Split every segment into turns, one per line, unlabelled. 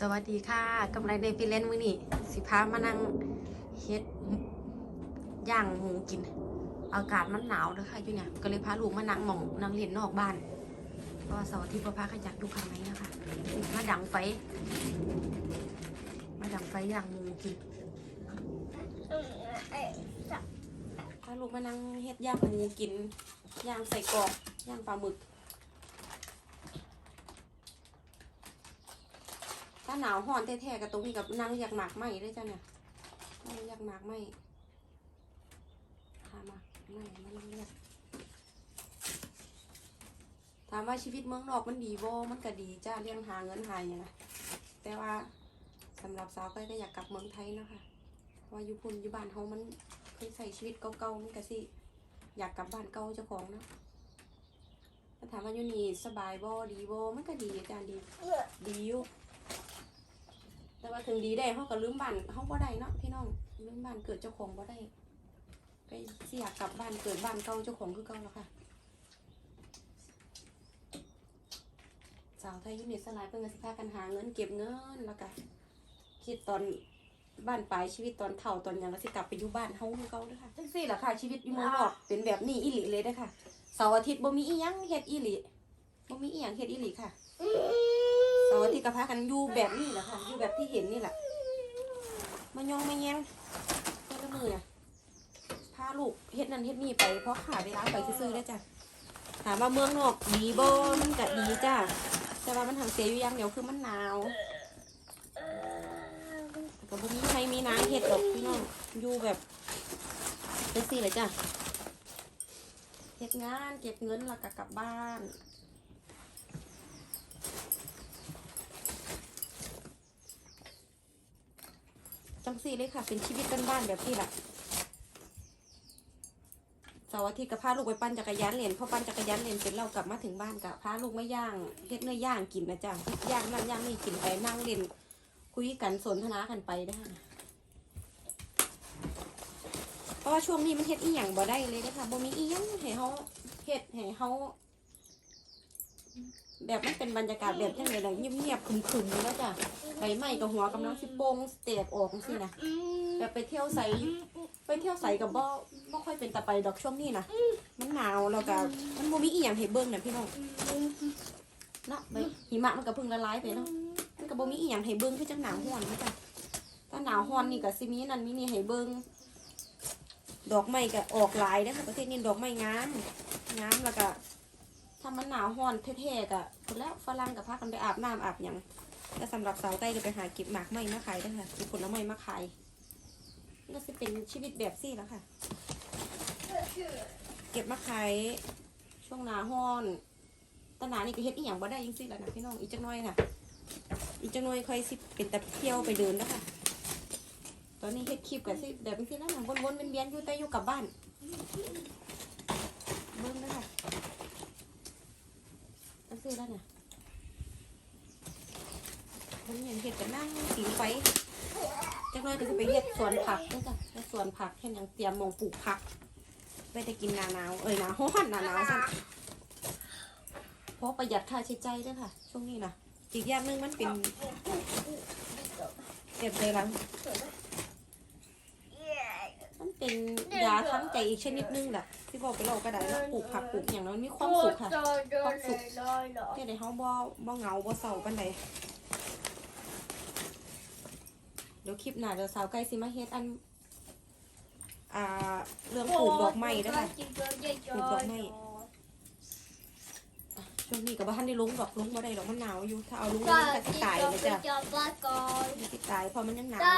สวัสดีค่ะกำไรในฟิเลนมื้อนี้สิพามานั่งเฮ็ดย่างหมูกิน อากาศมันหนาวเด้อค่ะอยู่เนี่ยก็เลยพาลูกมานั่งหมองนั่งเล่นนอกบ้าน เพราะว่าเสาร์อาทิตย์พ่อพาขยักดูข้างในนะคะมาดังไฟ มาดังไฟย่างหมูกินพาลูกมานั่งเฮ็ดย่างหมูกินย่างใส่กรอกย่างปลาหมึกาหนาวห่อนแท้ๆกับตรงนี้กับนั่งอยากหมากไหมได้จ้ะเนี่ยนั่งอยากหมากไหมหาหมากไหมมานั่งเลือกถามว่าชีวิตเมืองนอกมันดีบ่มันก็ดีจ้าเรื่องหาเงินหายอย่างนะแต่ว่าสำหรับสาวก็ก็อยากกลับเมืองไทยนะคะเพราะว่าอยู่พุ่นอยู่บ้านเฮามันเคยใส่ชีวิตเก่าๆมันก็สิอยากกลับบ้านเก่าเจ้าของเนาะถามว่าอยู่นี่สบายบ่ดีบ่มันก็ดีอาจารย์ดีดีอยู่ แต่ว่าถึงดีได้เขาก็ลืมบ้านเขาบ่ได้เนาะพี่น้องลืมบ้านเกิดเจ้าของบ่ได้ไปสิอยากกลับบ้านเกิดบ้านเก่าเจ้าของคือเก่าแล้วค่ะสาวไทยอยูนิตสลายเพิ่งจะสิพากันหาเงินเก็บเงินแล้วก็คิดตอนบ้านปลายชีวิตตอนเฒ่าตอนหยังก็สิกลับไปอยู่บ้านเฮาคือเก่าเด้อค่ะจังซี่ล่ะค่ะ ชีวิตอยู่เมืองนอกเป็นแบบนี้อีหลีเลยเด้อค่ะเสาร์อาทิตย์บ่มีอีหยังเฮ็ดอีหลีบ่มีอีหยังเฮ็ดอีหลีค่ะ เสาร์อาทิตย์ก็พากันอยู่แบบนี้แหละค่ะอยู่แบบที่เห็นนี่แหละมายองมาแยงเจ้ามือน่ะพาลูกเฮ็ดนั่นเฮ็ดนี่ไปเพราะขาเวลาไปซื้อได้จ้ะถามว่าเมืองนอกดีบ่มันก็ดีจ้ะแต่ว่ามันทางเสียอยู่อย่างเดียวคือมันหนาวก็บ่มีใครมีน้ำเฮ็ดดอกพี่น้องอยู่แบบจังซี่เลยจ้ะเฮ็ดงานเก็บเงินแล้วก็กลับบ้าน จังสี่เลยค่ะ เป็นชีวิตบ้านๆแบบที่แหละเสาร์อาทิตย์กับพาลูกไปปั่นจักรยานเล่นพอปั่นจักรยานเล่นเสร็จเรากลับมาถึงบ้านกับพาลูกไม่ย่างเฮ็ดเนื้อย่างกินนะจ๊ะเฮ็ดย่างนั่นย่างนี่กินไปนั่งเล่นคุยกันสนทนากันไปได้เพราะว่าช่วงนี้มันเฮ็ดอีหยังบ่ได้เลยนะคะบ่มีอีหยังให้เฮาเฮ็ดให้เฮา แบบมันเป็นบรรยากาศแบบจังไดล่ะเงียบๆขรึมๆเลยนะจ๊ะใบไม้กับหัวกำลังสิโป่งแตกออกสินะแบบไปเที่ยวใสไปเที่ยวใสกับบ่บ่ค่อยเป็นตะไปดอกช่วงนี้นะมันหนาวแล้วก็มันบ่มีอีหยังให้เบิ่งน่ะพี่น้องเนาะใบหิมะมันก็เพิ่งละลายไปเนาะมันก็บ่มีอีหยังให้เบิ่งคือจังหนาวร้อนนะจ๊ะถ้าหนาวร้อนนี่ก็สิมีนั่นมีนี่ให้เบิ่งดอกไม้ก็ออกหลายเด้อค่ะประเทศนี้ดอกไม้งามงามแล้วก็ ถ้ามันหนาวร้อนแท้ๆก็พุ่นแล้วฝรั่งก็พากันไปอาบน้ำอาบหยังแต่สำหรับสาวใต้ก็ไปหาเก็บหมากไม้มาขายได้ค่ะมีผลไม้มาขายก็จะเป็นชีวิตแบบซี่แล้วค่ะ เก็บมาขายช่วงหนาฮ้อนตหนานี่ก็เฮ็ดอีหยังบ่ได้ยังซี่แล้วนะพี่น้องอีกจักน้อยน่ะ อีกจักน้อยค่อยสิเป็นแต่เที่ยวไปเดินแล้วค่ะ ตอนนี้เฮ็ดคลิปกันสิแบบนี้แล้วนะวนๆเป็นเวียนอยู่แต่อยู่กับบ้านเบิ่งแล้ค่ะ จังซี่แล้วเนี่ยมันอย่างเห็ดกันนั่งสีไฟจักหน้อยก็จะไปเห็ดสวนผักด้วยจ้ะแล้วสวนผักเห็นย่างเตรียมมองปลูกผักไปจะกินหนาหนาวเอ้ยหนาฮ้อนหนาหนาวสั่นเพราะประหยัดค่าใช้จ่ายด้วยค่ะ ช่วงนี้นะอีกอย่างหนึงมันเป็นเก็บใจรังมัน เป็นยาทั้งใจอีกชนิดนึงแหละที่บอกไปเราก็ได้ว่าปลูกผักปลูกอย่างนั้นมีความสุขค่ะเฮ็ดให้เฮาบ่บ่เหงาบ่เศร้าปานใดเดี๋ยวคลิปหน้าเดี๋ยวสาวไก่สิมาเฮ็ดอันอ่าเรื่องปลูกดอกไม้เด้อค่ะช่วงนี้ก็บ่ทันได้ลงดอกลงบ่ได้ดอกมันหนาวอยู่ ถ้าเอาลงมันก็สิตายเลยจ้ะมันสิตายเพราะมันยังหนาวอยู่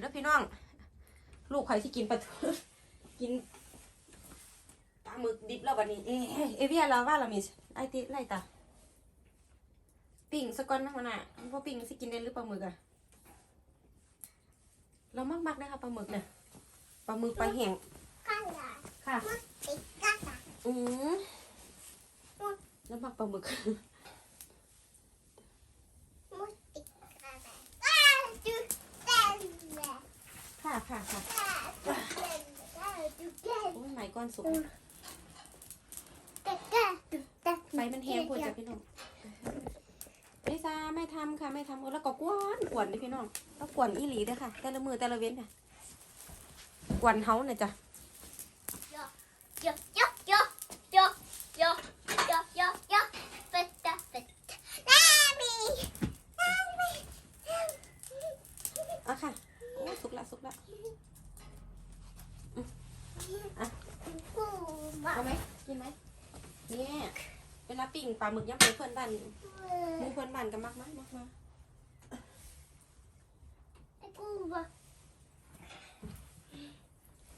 เด้อพี่น้อง ลูกข่อยสิกินปลาทูกินปลาหมึกดิบแล้วบัดนี้ เอ๊ะเอเวียเราว่าเรามีไอติไล่ตาปิ่งสกอนนะมันน่ะพราะปิ่งสิกินได้หรือปลาหมึกอะเรามักๆนะคะปลาหมึกเนี่ยปลาหมึกปลาแห้ง ค่ะ อืมแล้วบักปลาหมึก
ค่ะ
ค่ะค่ะโอ้ยไห
มก้อนสุก
ไหมมันแห้งปวดจ้ะพี่น้องไม่ซาไม่ทำค่ะไม่ทำแล้วก็กวนกวนเลยพี่น้องแล้วกวนอีหลีเด้อค่ะ แต่ละมือแต่ละเว้นค่ะกวนเฮาเนี่ยจ้ะาปิ้งปลาหมึกย่ำไปเพื่อนบ้านหมูเพื่อนบ้านก็มักมากมากมา
กูมา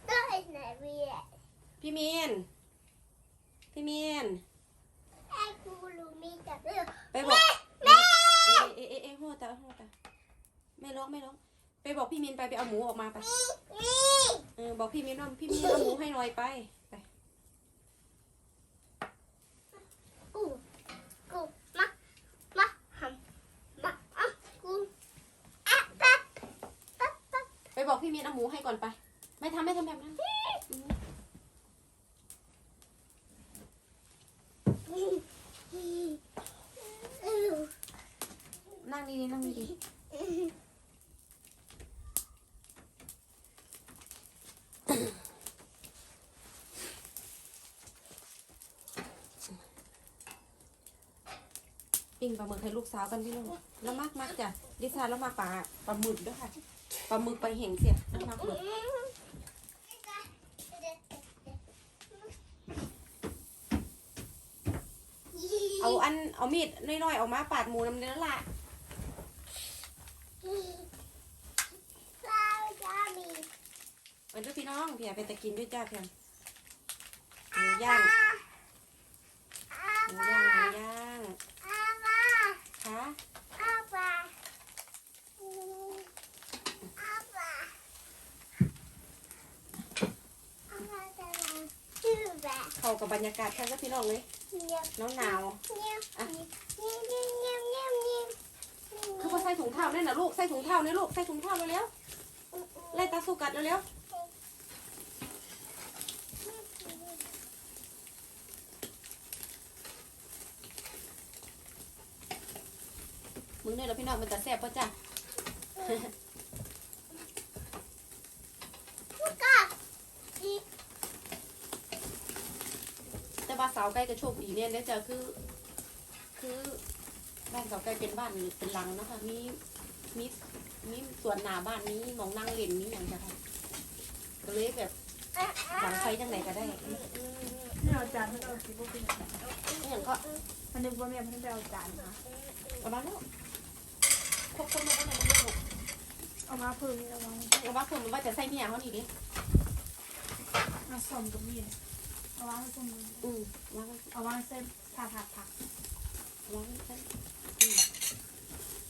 ได้ไหนเวีย
พี่มีนพี่มีน
ไอ้กูรู้มีแต่เรื่อง
ไปบอกเอะเอะเอะเอะโหตาโหตาไม่ร้องไม่ร้องไปบอกพี่มีนไปไปเอาหมูออกมาไป
นี่
เออบอกพี่มีนว่าพี่มีนเอาหมูให้หน่อยไปไป
กูกูมามาหำมาอะกูอะปั๊บปั๊บปั๊บ
ไปบอกพี่มี นเอาหมูให้ก่อนไป ไม่ทำไม่ทำแบบนั้นนั่งดีๆนั่งดีปิ้งปลาหมึกให้ลูกสาวกันพี่น้องแล้วมากมากจ้ะดิฉันแล้วมากปลาปลาหมึกด้วยค่ะ ปลาหมึกไปเห็งเสียแล้วมากหมึกเอาอันเอามีดน้อยๆออกมาปาดหมูน้ำเนื้อละ
เราจะมี
เอันด้วยพี่น้องพี่อยากไปตะกินด้วยจ้าเพียงหมูย่างหมูย่างหมูย่าง
อาบา
ค่ะ
อาบาอาบาอาบาจะชื่อแบบ
เข้ากั บบรรยากาศค่ะจ้าพี่น้องเลย
เงียบ
หนาวหนาว
เงียบเงียบเงียบเงียบเงียบเงียบ
ๆคือพอใส่ถุงเท้าเนี่ยนะลูกใส่ถุงเท้าเนี่ยลูกใส่ถุงเท้าเร็วๆไล่ตาสุกัดเร็วๆมึงเนี่ยเหราพี่น้องมันจะแซ่บปะจ้ะ
พูดกับอี
แต่ว่าสาวใกล้ก็โชคดีเนี่ยเนี่ยจะคือ คือบ้านสาวใกล้เป็นบ้านเป็นหลังเนาะคะมีมีมีสวนหน้าบ้านมีหมองนั่งเล่นมีอย่างเงี้ยค่ะก็เลยแบบหลังไฟจังไหนก็ได้
ไม่เอาจานไม่เอาสิพวกพี่
นี่อย่างก็
มันนึกว่าแม่ไม่ได้เอาจานมา
ประมาณนั้นครบคนมาตั้งแต่เด็ก
เอามาเพิ่มนี่ระวัง
ๆเอาว่าคนมันว่าจะใส่เมียเขานี่ดิ
มาส่อมกับมีด เอาวางไว้ตรงนี้
อืมวางไว้
เอาวางเส้นผัดผัดผัก
วางไว้ใส่อืม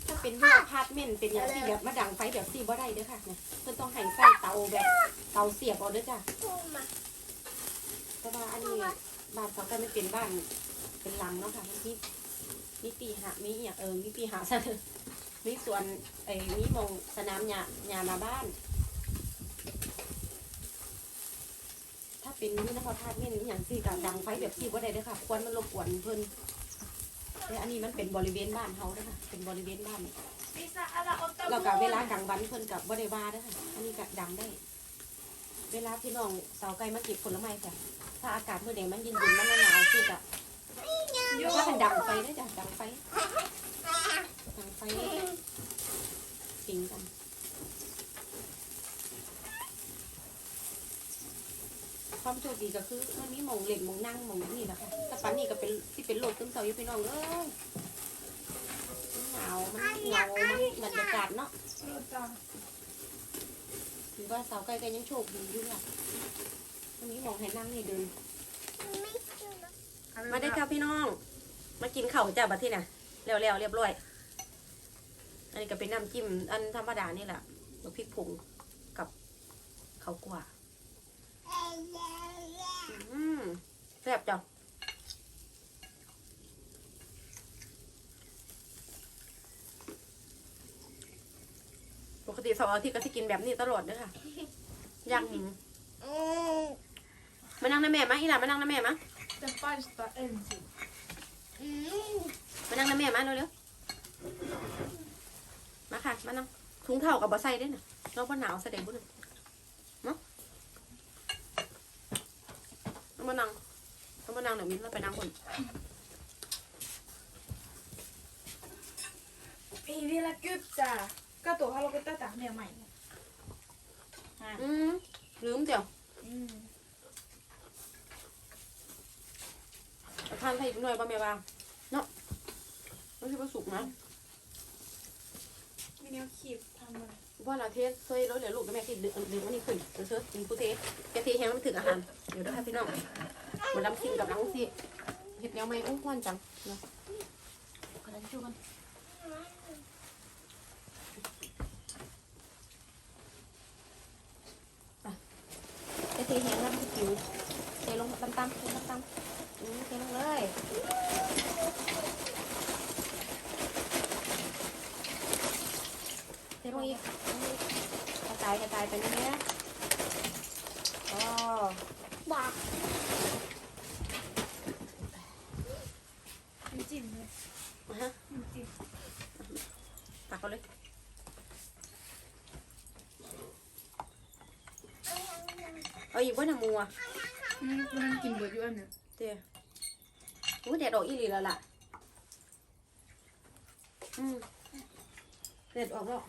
ถ้าเป็นว่าพาร์ทเมนต์เป็นอย่างที่แบบมาดังไฟแบบซี่บ่ได้เด้อค่ะเนี่ยเพิ่นต้องให้ใส่เตาแบบเตาเสียบเอาเด้อจ้ะ
พูดมา
แต่ว่าอันนี้บ้านเขาก็ไม่เป็นบ้านเป็นหลังเนาะค่ะมีมีปีหามีอย่างเออมีปีหาซะมีสวนไอ้มีหมองสนามหญ้าหญ้าหน้าบ้าน ถ้า เป็นนี่นะครธาตุเนี่อย่างสี่กับดังไฟแบบสี่ว่าใดเด้อค่ะ ควันมันรบกวนเพิ่นแต่อันนี้มันเป็นบริเวณบ้านเขาเด้อค่ะ เป็นบริเวณบ้าน
เรา
กับเวลากลางวันเพิ่นกับบ่ได้ว่าเด้ค่ะ อันนี้ก็ดังได้ เวลาพี่น้องสาวไก่มาเก็บผลไม้จ้ะถ้าอากาศมื้อใดมันเย็นๆมันหนาวสิจ้ะถ้ากันดังไฟได้จ้ะดังไฟดังไฟปิงกัน ความโชคดีก็คือมันมีหมองเหล่นหมองนั่งหมองนี่แหละค่ะแต่ปันนี้ก็เป็นที่เป็นโรคซึมเศร้าอยู่พี่น้องเอ้ยมันหนาวมันเหงามันบรรยากาศเนาะถือว่าสาวไก่ก็ยังโชคดีอยู่ล่ะวันนี้หมองให้นั่งให้เดิน
ไม่กิน
มาได้ครับพี่น้อง มากินข้าวจ้าบัดที่น่ะเร็วๆเรียบร้อยอันนี้ก็เป็นน้ำจิ้มอันธรรมดานี่แหละพริกผงกับข้าวกล้วย อืมแซ่บจ้ะปกติเสาร์อาทิตย์ก็จะกินแบบนี้ตลอดเด้วยค่ะย่างหมู
อืม
มานั่งนะแม่มาอีหลามานั่งนะแม่มา
Den första en till.
อืม
มานั่งนะแม่มาเร็วๆมาค่ะ มานั่งถุงเท้ากับบะไซด้วยนะเราบ่หนาวเสด็จบุญมาเอา มานั่งเอามานั่งเดี๋ยวมิ้นเราไปนั่งคน
Ei vielä kypsää. Kato, haluatko tätä meidän mainia?
อืมลืมเดี๋ยว
Mm.
เอาทานให้อีกหน่อยบ่แม่บ้างเนาะไม่ใช่ว่าสุกนะ
Men jag klipp handen.
ว่าเราเทสเคยรถเหลือลูกแล้วแม่คิดดึงดึงอันนี้ขึ้นเดี๋ยวเชิญมีผู้เทสแกเทแห้งมันถึงอาหารเดี๋ยวเด้อค่ะพี่น้องมาดำซิมกับลังสิเห็ดแนวไม่อุ้งวันจังเนาะกำลังช่วยกันแกเทแห้งแล้วมันจิ๋วเทลงตั้มๆเทลงตั้มๆอืมเทลงเลยเทลงอีกกระจายกระจายไปเรื่อยๆอ๋อ
บอก
Nu จิ้มเลย
มาฮะ
Nu จิ้ม
ตักเอาเลยเอาอีกว่าหนามัว
อืมมันกินเบิดอยู่อันนึง
เดี๋ยวอู้แดดออกอีหลีแล้วล่ะอืมแดดออกแล้ว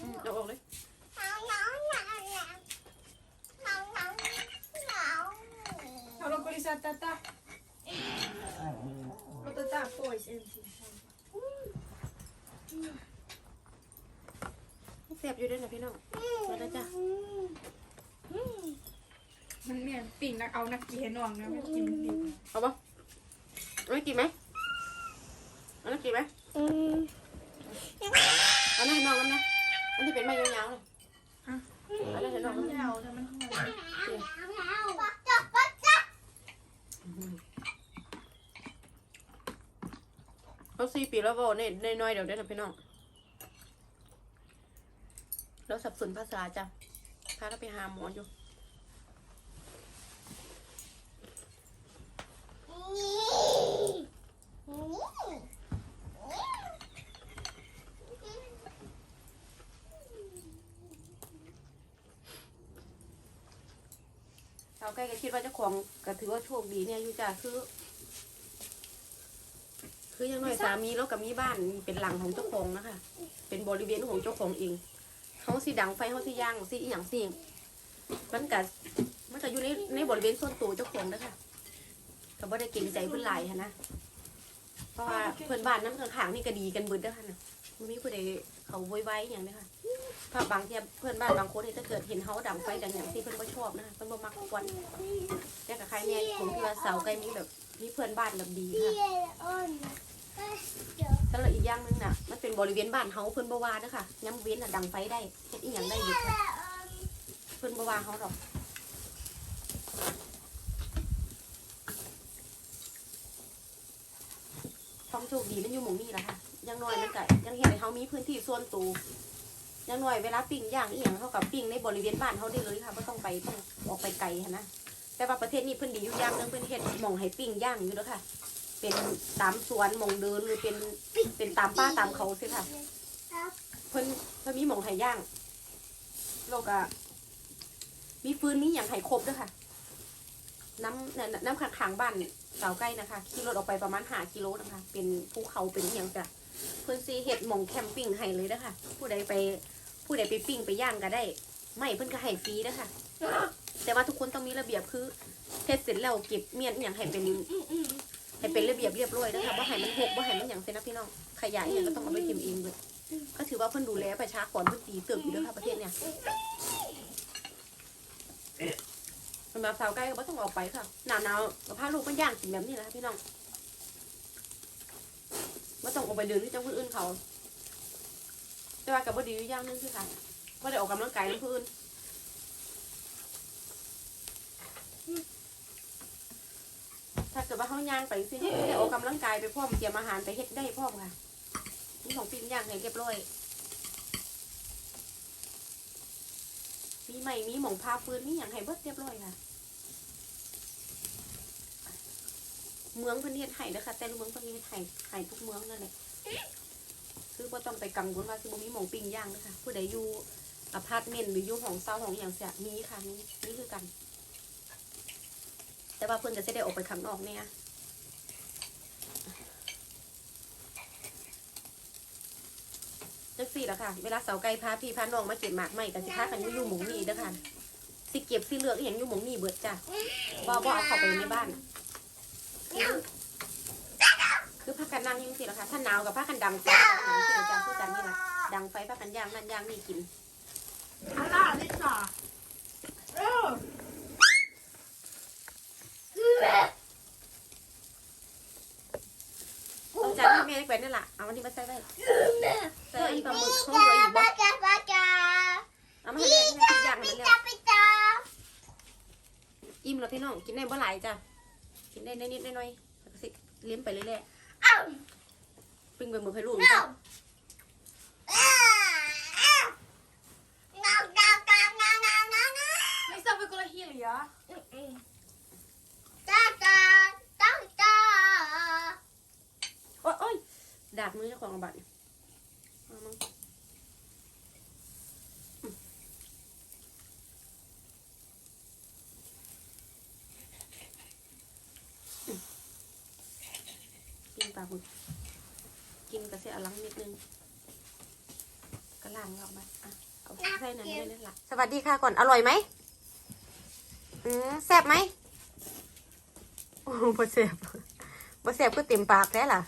อืมเอาออกเลย
Haluatko lisää tätä? Otetaan pois ensin.
แซ่บอยู่ด้วยนะพี่น้องมาแล้วจ้ะ
มันเมียนปิ่งนักเอานักกีให้น้องนะไม่กินดิบ
เอาปะเอาไม่กินไหมเอาไม่กินไหมเอาหน้าให้น้องกันนะอันที่เป็นไม้ยาวๆเลยเอาหน้าให้น้องกัน
ไม่เอาถ้ามันหอม
เขา สี่ปีแล้วบอกเนี่ยน้อยๆเดี๋ยวได้นะพี่น้องแล้วสับสนภาษาจ้ะพาเราไปหาหมออยู่ชาใกล้ก็คิดว่าเจ้าของก็ถือว่าโชคดีเนี่ยอยู่จ้ะคือ คืออยังน้อยสามีแล้วกับมีบ้านเป็นหลังของเจ้าของนะคะ เป็นบริเวณของเจ้าของเองเขาสิดังไฟเขาสิย่างสิอหย่างสิมันก็มันก็อยู่ในในบริเวณส่วนตัวเจ้าของนะคะก็บ่ได้เกรงใจเพื่อนหลายหั้นนะเพราะว่าเพื่อนบ้านน้ำข้างๆนี่ก็ดีกันเบิดเด้อค่ะนะมันมีผู้ใดเขาโวยวายอหย่างเนี้ค่ะถ้าบางทีเพื่อนบ้านบางคนนี่ถ้าเกิดเห็นเขาดังไฟดังอย่างที่เพื่อนก็ชอบนะคะเพื่อนบ่มักควันแต่กับใครเนี่ยผมคือว่าเสาใกล้มีแบบมีเพื่อนบ้านแบบดีค่ะ แล้วอีกอย่างหนึงน่ะ มันเป็นบริเวณบ้านเฮาเพิ่นบ่ว่าเด้อค่ะย้ำเว้นน่ะดังไฟได้เฮ็ดอีหยังได้อยู่ค่ะเพิ่นบ่ว่าเฮาดอกความโชคดีมันอยู่หมู่นี้แหละค่ะยังน้อยมันก็ยังเห็นเฮามีพื้นที่ส่วนตัวยังน้อยเวลาปิ้งย่างอีหยังเฮากับปิ้งในบริเวณบ้านเฮาได้เลยค่ะบ่ต้องไปต้องออกไปไกลนะแต่ว่าประเทศนี้เพิ่นดีอยู่อย่างนึงเพิ่นเฮ็ดหม่องให้ปิ้งย่างอยู่เด้อค่ะ เป็นตามสวนหมองเดินหรือเป็นเป็นตามป้าตามเขาสิค่ะ เพิ่นเพิ่นมีหมองไห่ย่างโลกอะมีฟืนมีอย่างไห่ครบด้วยค่ะ น้ำน้ำน้ำขังขางบ้านสาวใกล้นะคะขี่รถออกไปประมาณห้ากิโลนะคะ เป็นภูเขาเป็นอย่างจ้ะเพิ่นซีเห็ดหมองแคมปิ้งให้เลยนะคะผู้ใดไปผู้ใดไปปิ้งไปย่างก็ได้ ไม่เพิ่นก็ให้ฟรีนะคะแต่ว่าทุกคนต้องมีระเบียบคือเฮ็ดเสร็จแล้วเก็บเมียนอย่างให้เป็น ให้เป็นระเบียบเรียบร้อยนะคะว่าให้มันหกว่าให้มันอย่างเซนนะพี่น้องขยะอหย่างก็ต้องเอาไปทิมเองเลยก็ถือว่าเพิ่นดูแลประชากรเพิ่นดีเติบอยู่ด้วยค่ะประเทศเนี่ยสำหรับสาวใกล้ก็บ่ต้องออกไปค่ะหนาวหนาวก็พาลูกมันย่างกินแบบนี้แหละคะพี่น้องไม่ต้องออกไปเดินที่จังคนอื่นเขา แต่ว่ากับบ่ดีอยู่ย่างนึงคือค่ะบ่ได้ออกกำลังกายน้ำผู้อื่น ถ้า เขาย่างไปสิเขาจะได้ออกกำลังกายไปพร้อมเตรียมอาหารไปเฮ็ดได้พร้อมค่ะนี่ของปิ้งย่างให้เรียบร้อยมีใหม่มีหมองพาปืนมีอย่างให้เบิดเรียบร้อยค่ะ เมืองพิ่นเฮ็ดให้เด้อค่ะแต่ละเมืองพิ่นเฮ็ดให้ให้ทุกเมืองนั่นแหละคือบ่ต้องไปกังวลว่าสิบ่มีหมองปิ้งย่างเด้อค่ะผู้ใดอยู่อพาร์ตเมนต์หรืออยู่ห้องเช่าห้องหยังเสียมีค่ะมีนี่คือกัน แต่ว่าเพิ่อนก็สิได้ออกไปข้างนอกเนี่ย จังซี่ล่ะค่ะ เวลาเสาไก่พาพี่พาน้องมาเก็บหมากใหม่ก็สิพากันอยู่หมองนี่เด้อค่ะสิเก็บสิเลือกอหย่างอยู่หมองนี่เบิดจ้ะบ่บ่เอาเข้าไปในบ้าน คือคือพักกันนั่งอยังสิล่ะค่ะถ้าหนาวกับพักกันดังไฟอย่างที่เราจะพูดกันนี่แหละดังไฟพักกันย่างนั่นย่างนี่กิน
อันน่าลิซ่าเออ
ต้อง จานที่แม่ได้ไปนั่นแหละเอาวันนี้มาใส่ไว้ใส่ไว้ปลาหมึกเขาเหลืออีกบ่
ปาจาปาจา
เอามาให้แม่ให้แม่ทุกอย่างให้
ปิ
มัน
จา
แล้ว
ปิจา
อิ่มแล้วพี่น้องกินได้บ่หลายจ้ะกินได้นิดๆหน้อยๆแล้วก็สิเลี้ยงไปเรื่อย
เอ้า
ๆปิ้งไปหมึกให้ลูก
เอ้า
จ้ะ
เอ้าเอ้าเงาเงาเงาเงาเงาเงาเงา
ลิซ่าไปกุลาฮีเหรอ
จ้าจ้าจ้าจ้า
โอ๊ยโอ๊ย ดาดมือเจ้าของบัตรเอามั้งอืมอืมปิ้งปลาหมึกกินกระเสียอลังนิดนึงกระล่างออกมาอะเอาใส่นั้นด้วยนั่นละสวัสดีค่ะก่อนอร่อยไหมอืมแซ่บไหมโอ้บ่แซ่บบ่แซ่บก็เต็มปากแล้วล่ะ